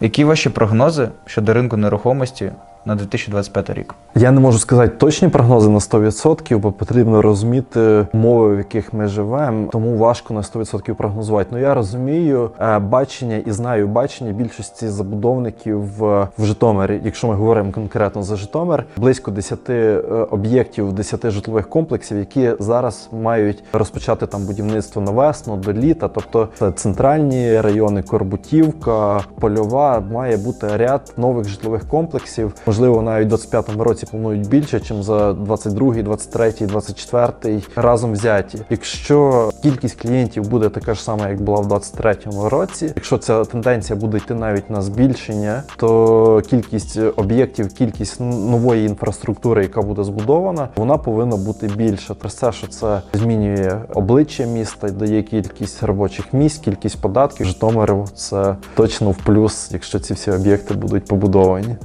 Які ваші прогнози щодо ринку нерухомості на 2025 рік? Я не можу сказати точні прогнози на 100%, бо потрібно розуміти умови, в яких ми живемо, тому важко на 100% прогнозувати. Ну я розумію е, бачення і знаю бачення більшості забудовників в, в Житомирі. Якщо ми говоримо конкретно за Житомир, близько 10 е, об'єктів, 10 житлових комплексів, які зараз мають розпочати там будівництво на весну до літа. Тобто це центральні райони, Корбутівка, Польова має бути ряд нових житлових комплексів. Можливо, навіть у 25-му році планують більше, ніж за 22-й, 23-й, 24-й разом взяті. Якщо кількість клієнтів буде така ж сама, як була в 23-му році, якщо ця тенденція буде йти навіть на збільшення, то кількість об'єктів, кількість нової інфраструктури, яка буде збудована, вона повинна бути більша. Через те, що це змінює обличчя міста, дає кількість робочих місць, кількість податків. Житомиру це точно в плюс, якщо ці всі об'єкти будуть побудовані.